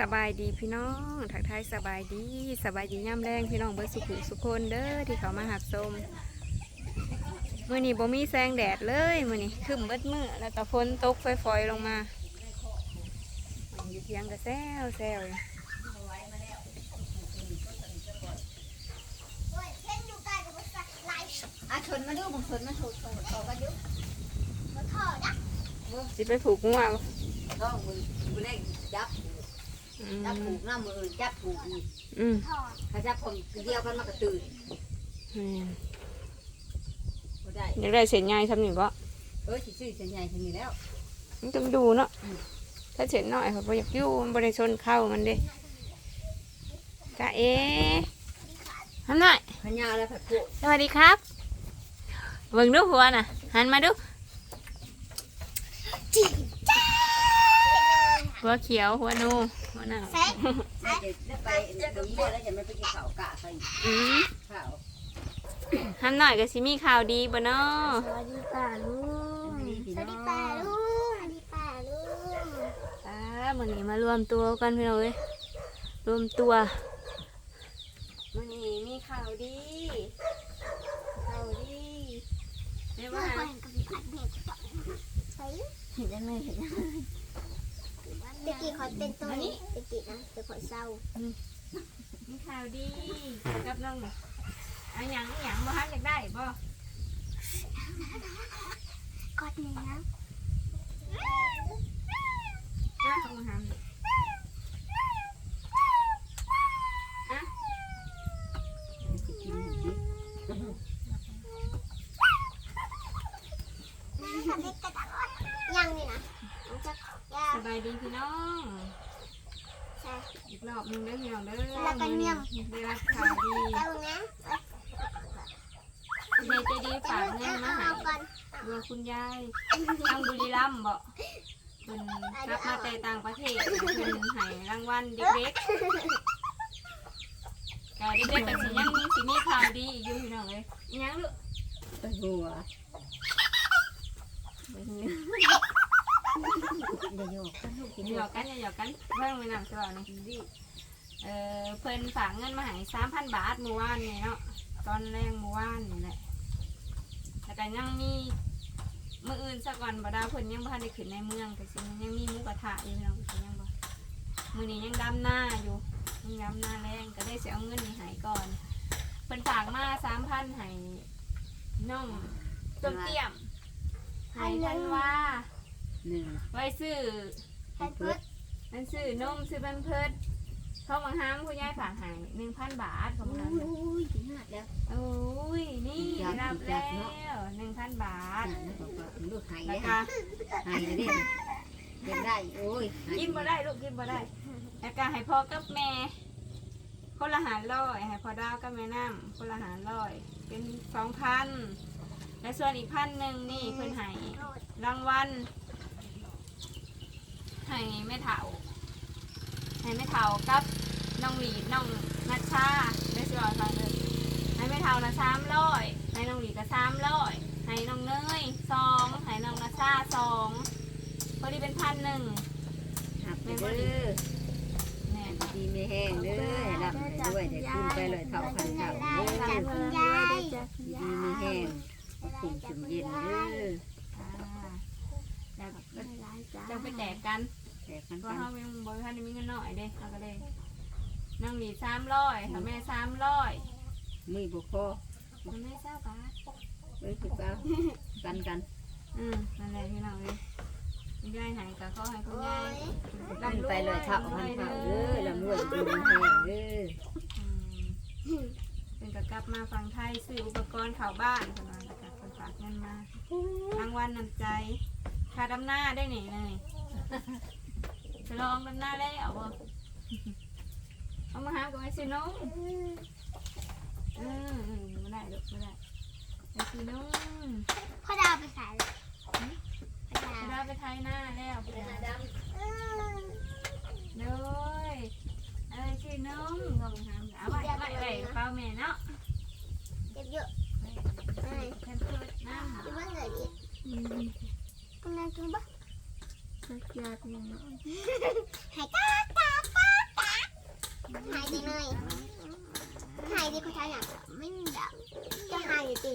สบายดีพี่น้องทักทายสบายดีสบายดีย่ำแรงพี่น้องเบิร์สุขุสุคนเด้อที่เขามาหักสมมื่อนี้บ่มีแสงแดดเลยมื่อนี้ครึมเบิดมือแล้วก็ฝนตกฝอยๆลงมามันอยู่เทียงก็แซวแซวอยู่อะชนมาดูผมชนมาชนชนต่อกันอยู่สิไปผูกงัวบ่ต้องมือมือแรกจับอื จับผูมกหน้ามืออื่นจับผูกอีกอืมถ้าจับคนเดียวกันมากระตื่นอืมก็ได้อยากได้เส้นใหญ่ทำหนึ่งก็เออสิซื้อเส้นใหญ่ทางนี้แล้วมันต้องดูเนาะถ้าเส้นน้อยเขาบ่อยากอยู่มันบริชนเข้ามันเด้จ้าเอ๋ทำหน่อยพญาแล้วผัดโขกสวัสดีครับเบิ่งดูหัวน่ะหันมาดู หัวเขียวหัวนูหัวหนาวจะจะไปเดี๋ยวนี้แล้วจะไม่ไปกินข้าวกะใส่อืมข้าวทำหน่อยก็สิมีข่าวดีบ่เนาะสวัสดีป่าลุงดีพี่สวัสน้ดีองป่าลุงสวัสดีป่าลุงอ่ามื้อนี้มารวมตัวกันพี่น้องเอ้ยรวมตัวมื้อนี้มีข่าวดีข่าวดีเรียกเมื่ว่าอคนกับผัดเผ็ดต่อใช่เห็นยังไงเห็นยัง ตะกี้คอยเป็นตัวนี้ตะกี้นะแต่คอยเศร้ามีข่าวดีกับน้องอันหยังอหยังบ่ฮักอยากได้บ่กอดหนึ่งนะนะของมาหามอะสิกินหมูดิผัดเผ็ดกระดาษยังนี่นะมันจะยา ส บายดีพี่น้องใช่อีกรอบหนึงเด้อพี่น้องเด้อแล้วก็เมี่ยมได้รับข่าวดีแล้วนะเดใจดีฝากเงินมาให้ เอาก่อนเรือคุณยายทางบุรีรัมย์บ่เพิ่นรับมาแต่ต่างประเทศเพิ่นให้รางวัลเด็กๆก็เด็กๆก็สิยังสิมีข่าวดีอีกอยู่พี่น้องเอ้ยอิหยังลูกไปหัวเดี๋ยว โยกกันลูกกินหยเดี๋ยอวกกันอย่าหยอกกันเพิ่งไปนำตัวนี่เออเพิ่นฝากเงินมาให้สามพันบาทเมื่อวานนี่เนาะตอนแรกเมื่อวานนี่แหละแล้วก็ยังมีมื้ออื่นสักวันบดาเพิ่นยังบ่ทันได้ขึ้นในเมืองก็สิยังมีหมูกระทะอยู่พี่น้องก็ยังบ่มื้อนี้ยังดำหน้าอยู่ยังดำหน้าแรงก็ได้สิเอาเงินนี่ให้ก่อนเพิ่นฝากมา3,000ให้น้องต้มเตี้ยมให้ท่านว่า นึ่งไว้ซื้อผัดเผ็ดมันซื้อนมซื้อแป้มเพิดเขาบางห้ามคุณยายฝากใหายหนึ่งพันบาทเขาบางห้ามอุ้ยถึงหัดแล้วโอ้ยนี่รับแล้วหนึ่งพันบาทลูกหายแล้แล้ววก็หายเลยเด็กได้โอ้ยกินบ่ได้ลูกกินบ่ได้แล้วก็ให้พ่อกับแม่คนละหารร้อยให้พ่อดาวกับแม่น้ำคนละหารร้อยเป็นสองพันและส่วนอีกพันหนึ่งนี่เพิ่นให้รางวัล ให้แม่เฒ่าให้แม่เฒ่ากับน้องหลีดน้องนัชชาได้สิบอกทางเลยให้แม่เฒ่านะสามร้อยให้น้องหลีดก็สามร้อยให้น้องเนยสองให้น้องนัชชาสองพอดีเป็นพันหนึ่งหักไปเด้อแม่นดีไม่แห้งเด้อให้รับให้ด้วยเดี๋ยวขึ้นไปเลยเท่าพันเท่าเด้อจากคุณยายดีไม่แห้งขุ่มจุ่มเย็นเด้อ อ่าแล้วก็จะไปแจกกันแต่กันเพกัราะนเขาเป็นบริษัทมีเงินหน่อยเด้เราก็เลยน้องหลีสามร้อยค่ะแม่สามร้อยมือบุกคอแม่เศร้าบาทเอ้ยถูกแล้วกันกันอืมนั่นแหละพี่น้องเลยคุณยายหายกับเขาให้คุณโอ้ยายยขึ้นไปเลยเท่าพันเท่าเด้อลำรวยดีไม่แห้งเด้ออืมเป็นกับกลับมาฟังไทยซื้ออุปกรณ์ข่าวบ้านประมาณนั้นคนฝากเงินมารางวัลนำใจ ค่าดำหน้าได้หนิเลยจะลองดำหน้าได้เอาบ่เอามาหากับไอ้สิน้องเออเออไม่ได้ลูกไม่ได้ไอ้สิน้องพ่อดาวไปขายเลยพ่อดาจะวได้ไปไทยหน้าแล้วไปหาอืมเลยเอ้ยสิน้องลองทำเอาไว้ไว้ไว้เป้าแม่เนาะากมึงหายตาตาตาตาหายไปเลยหายดิภาษาอย่างไม่มีแบจะหายดี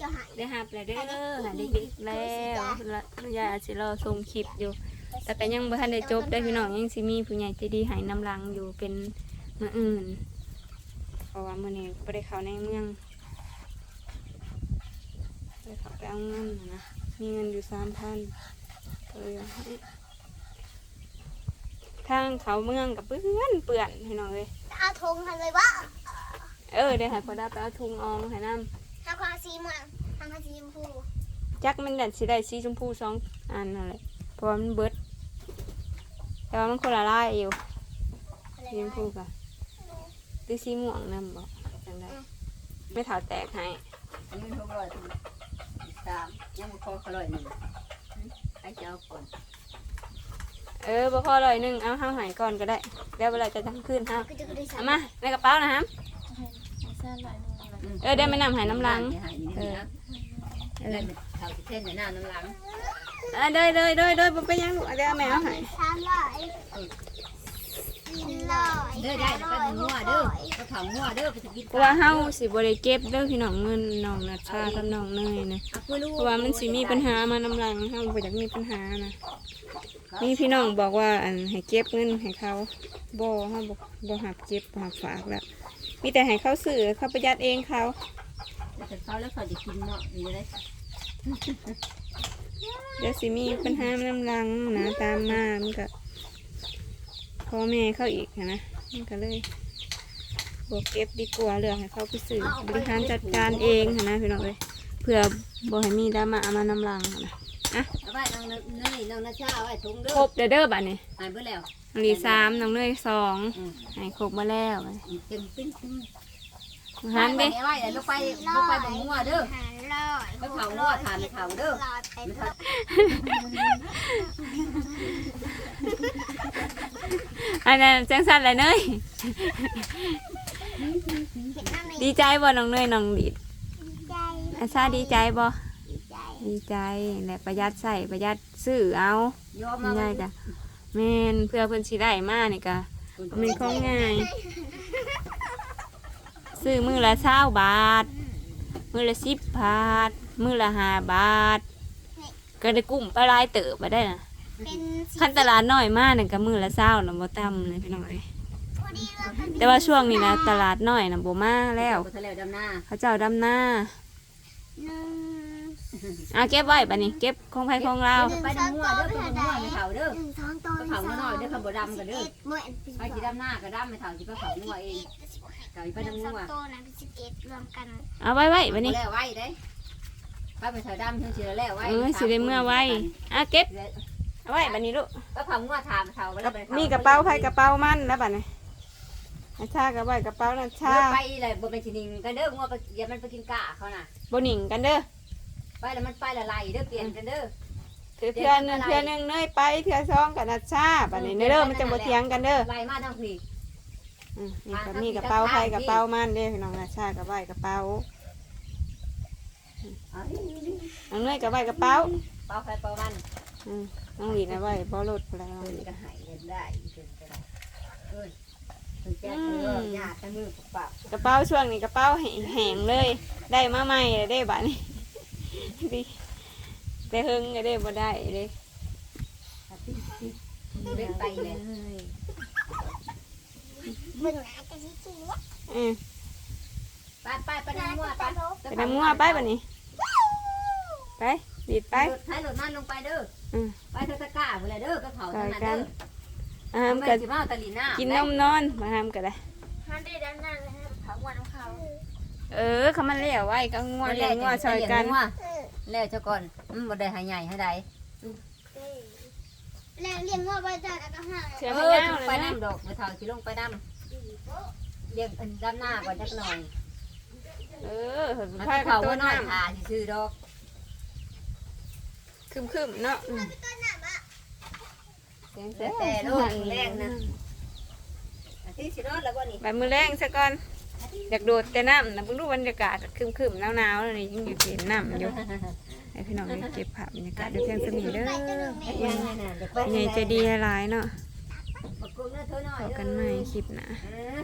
จะหายได้หับแล้วเด้หายได้ยิกแล้วยายอาจจะรอส่งคลิปอยู่ แต่ก็ยังบ่ทันได้จบได้พี่น้องยังซีมีผู้ใหญ่ใจดีหายน้ำรังอยู่เป็นมืออื่นเพราะว่ามือนี้ไปได้เข้าในเมืองไปเข้าไปเอาเงินนะ มีเงินอยู่3,000ก็เลยเอาให้ทางเขาเมืองกับเปื้อนเปื้อนพี่น้องเอ้ยเอาธงทันเลยวะเออได้ให้พอได้ไปเอาถุงอองให้น้ำทำความสีเมืองทำความสีชมพูจักมันดันสิได้สีชมพูสองอันนั่นแหละเพราะว่ามันเบิดแต่ว่ามันคนละลายอยู่อะไรสีชมพูกะหรือสีม่วงนำบอกจังได้ไม่ถาแตกให้อันนี้หกร้อย สามยังบ่พอร้อยหนึ่งให้เจ้าก่อนเออบ่พอร้อยหนึงเอาห้าหายก่อนก็ได้แล้วเวลาจะทั้งคืนห้าก็จะได้เอามาในกระเป๋านะฮะเออได้ไม่นำหายน้ำลังเออเอเอออเท่าที่เท่นในหน้าน้ำลังเออเด้อเด้อเด้อเด้อบ่ไปยังลูกเอาเดี๋ยวเอาแม่เอาให้สามร้อยสี่ร้อย เด้อได้แล้วก็งัวเด้อก็เผางัวเด้อไปกินเพราะว่าเฮาสิบ่ได้เก็บเด้อพี่น้องเงินน้องนัชชากับน้องเนยนะเอาปืนลูกเพราะว่ามันสิมีปัญหามานำลังเฮาบ่อยากมีปัญหานะมีพี่น้องบอกว่าอันให้เก็บเงินให้เขาบ่เฮาบ่บ่หับเก็บบ่หับฝากแล้วมีแต่ให้เขาซื้อเขาประหยัดเองเขา แต่เขาแล้วเขาจะกินเนาะมีอะไรเดี๋ยวสิมีปัญหามานำลังนะตามมามันก็พ่อแม่เขาอีกนะ มันก็เลยบ่เก็บดีกว่าเรื่องให้เขาไปซื้อบริหารจัดการเองหั้นนะพี่น้องเอ้ยเพื่อบ่ให้มีดราม่ามานำลังหั้นนะเอาไว้น้องเนยน้องนาชาเอาไว้ถุงเด้อครบเด้อเด้อบัดนี้หายไปแล้วน้องลีสามน้องเนยสองอืมให้ครบมาแล้วบัดนี้เต็มปิ้งหันเด้ไว้ลูกไปลูกไปบ่งัวเด้อห้าร้อยไปเผางัวทานเผาเด้อร้อยไปเถอะ อันนั้นจังสันเลยเนยดีใจบ่น้องเนยน้องดีดอาซาดีใจบ่ใจดีใจแหละประหยัดใส่ประหยัดซื้อเอายอมไม่าได้จ้ะแม่นเพื่อเพิ่นสิได้มานี่ก็มันของง่ายซื้อมือละเช้าบาท มือละสิบบาท มือละห้าบาท ก็ได้กุ้มปลาลายเติบมาได้นะ เป็นสีขั้นตลาดน้อยมากนี่ก็มือละเช้าน่ะบ่ต่ำเลยพี่น้องเอ้ยพอดีเลยค่ะแต่ว่าช่วงนี้นะตลาดน้อยน่ะบ่มาแล้ว ทะเลดำหน้าเขาเจ้าดำหน้าหนึ่งเอาเก็บไว้บัดนี้ เก็บของไผของเรา ไปดำงัวเด้อไปดำงัวไม่เผาเด้อ หนึ่งสองตัวไปเผางัวน้อยเด้อขับบ่ดำกันเด้อเมื่ออันเป็นไปที่ดำหน้าก็ดำไม่เผาที่ไปเผางัวเองเผาไปหนึ่งดำสองังวตัวนะเป็นสิบเอ็ดรวมกันเอาไว้ไว้บัดนี้ แล้วไว้เด้ไปไปเผาดำเพิ่งสิแล้วไว้เออสิได้เมื่อไว้อะเก็บ เอาไว้บัดนี้ลูกไปเผางัวถามเผาไปแล้วไปเผามีกระเป๋าใครกระเป๋ามันแล้วบัดนี้อาชากับไว้กระเป๋านัชชาไปเลยบ่เป็นสินิงกันเด้องัวไปอย่ามันไปกินกะเขาน่ะบ่หนิงกันเด้อไปแล้วมันไปละลายเด้อเปลี่ยนกันเด้อ ถือเทื่อหนึงเทื่อหนึงเนยไปเทื่อสองกับนัชชาบัดนี้เด้อมันจะบ่เถียงกันเด้อไล่มาทั้งพี่อืมนี่ก็มีกระเป๋าใครกระเป๋ามันเด้อพี่น้องนัชชากับไว้กระเป๋าน้องเนยกับไว้กระเป๋าเป้าไฟเป้ามันอืม น้องหลีนะไว้บ่รถพุ่นแล้วน้องเพิ่นหลีก็หายเงินได้เพิ่นก็ได้เอ้ยเพิ่นแจ้งเด้อญาติทั้งมือปากกระเป๋าช่วงนี้กระเป๋าแห้งๆเลย ได้มาใหม่เลยเด้บัดนี้ดีแต่หึงก็ได้บ่ได้เด้เล่นไปเลยเบิ่งหน้าจะชี้ชี้เนี่ยอืมไปไปไปน้ำงัวไปไปน้ำงัวไปบัดนี้ ไป ดีดไปไปใช้รถนั่นลงไปเด้ออม ไปเทศกาลพุ่นแหละเด้อก็เผาไปทั้งนั้นกัเด้นออามมันก็สิมาเอาตะลีน้ากินนมนอนมาทำก็ได้ ฮันได้ด้านหน้าเลยฮะผักหวานของเขาเออเขามันเลี้ยวไว้ก็งัวเลี้ยงงัวซอยกันแล้วเจ้าก่อนอืมบ่ได้ให้ใหญ่ให้ใดแล้วเลี้ยงงัวไปจากแล้วก็ห้าเชื่อเอไม่อยาวสิเลไปยนะน้ำดอกไปเฒ่าสิลงไปน้ำเลี้ยงอันดำหน้าก่อนจักหน่อยเออเห็นมันพาสิกัเผาบตัวบ่น้อยน้ทาซื่อๆดอกำคึมๆเนาะอืมเสียงเสียงแต่โลกแรงนะอาทิตย์สิรอดแล้วบ่นี่ใบมือแรงซะก่อน อยากโดดแต่น้ำนะเพิ่งรู้บรรยากาศคึมๆหนาวๆเลยยังอยู่เห็นน้ำอยู่ให้พี่น้องได้เก็บภาพบรรยากาศดูเพียงสมีเด้อยังไงน่ะเดี๋ยวไปใหญ่ใจะดีหลายๆเนาะ บักกุ้งเด้อเธอหน่อยพบเด้อ กันใหม่คลิปหนะเออ